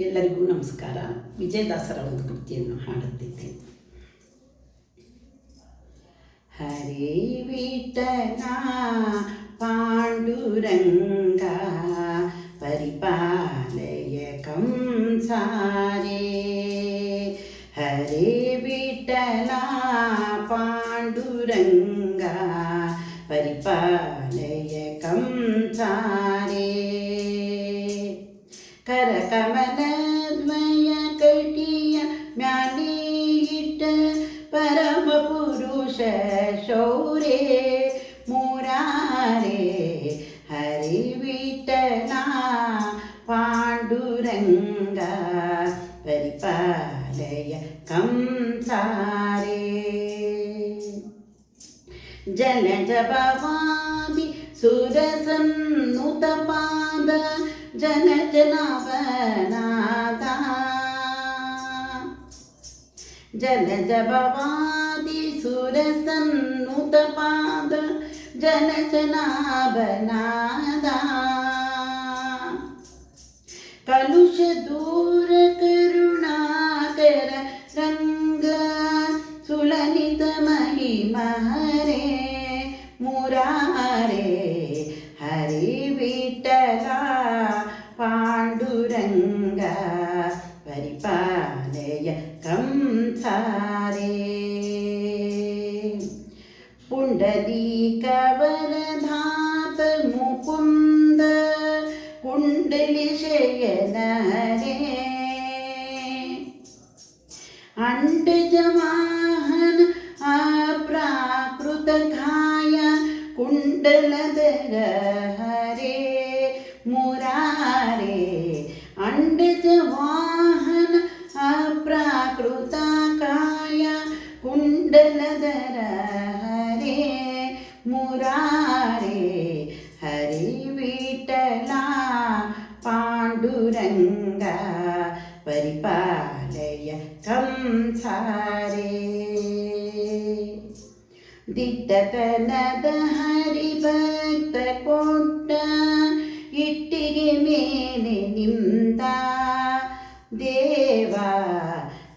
ಎಲ್ಲರಿಗೂ ನಮಸ್ಕಾರ ವಿಜಯದಾಸರ ಒಂದು ಕೃತಿಯನ್ನು ಹಾಡುತ್ತಿದ್ದೆ ಹರೇ ವಿಠಲ ಪಾಂಡುರಂಗ ಪರಿಪಾಲಯ ಕಂಸಾರೇ ಹರೇ ವಿಠಲ ಪಾಂಡುರಂಗ ಪರಿಪಾಲಯ ಕಂಸಾರೇ ಕರಕಮಲದ್ವಯ ശൗരേ മുരാരേ ഹരിവിട്ടന പാണ്ഡുരംഗ പരിപാലയ കംസാരേ. ജലജ ഭവാമി സുരസം നുതപാദ ജനജനാവനാദ ജലജ ഭവാമി സന്നുതപാദ ജനജനാഭനാദ. കലുഷ ദൂര കരുണാകര രംഗ സുളനിത മഹിമഹരേ മുരാരേ ഹരി വിട്ടല പാണ്ഡുരംഗ പരിപാല पुण्डलीकवरधात मुकुन्द कुण्डलिशयन रे अण्डजवाहन अप्राकृतकाय कुण्डलधर हरे मुरारे अण्डजवाहन अप्राकृतकाय कुण्डलधर ಹಾರೇ. ದಿಟ್ಟತನದ ಹರಿಭಕ್ತ ಕೊಟ್ಟ ಇಟ್ಟಿಗೆ ಮೇಲೆ ನಿಂದ ದೇವ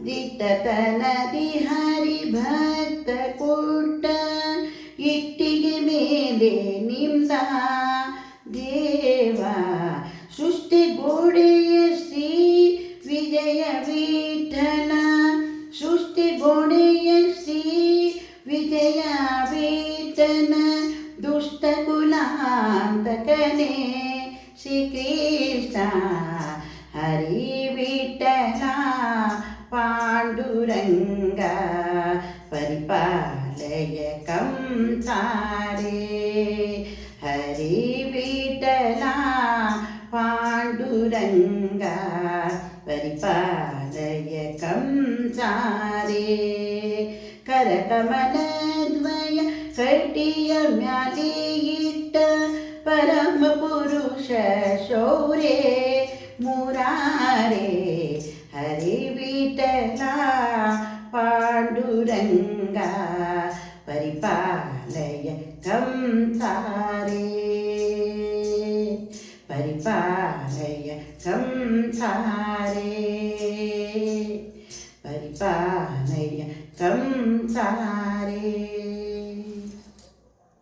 ದಿಟ್ಟತನದಿ ಹರಿಭಕ್ತ ಕೊಟ್ಟ ಇಟ್ಟಿ വിട്ടനെ ശ്രീകൃഷ്ണ ഹരി വിട്ടന പാണ്ഡുരംഗ പരിപാലയ കംസാരേ ഹരി വിട്ടന പാണ്ഡുരംഗ പരിപാലയ കംസാരേ കരകമലദ്വയ കട്ടിയ മ്യാലേ ಹರಿ ವಿಠಲ ಪಾಂಡುರಂಗ ಪರಿಪಾಲಯ ಕಂಸಾರೇ ಪರಿಪಾಲಯ ಕಂಸಾರೇ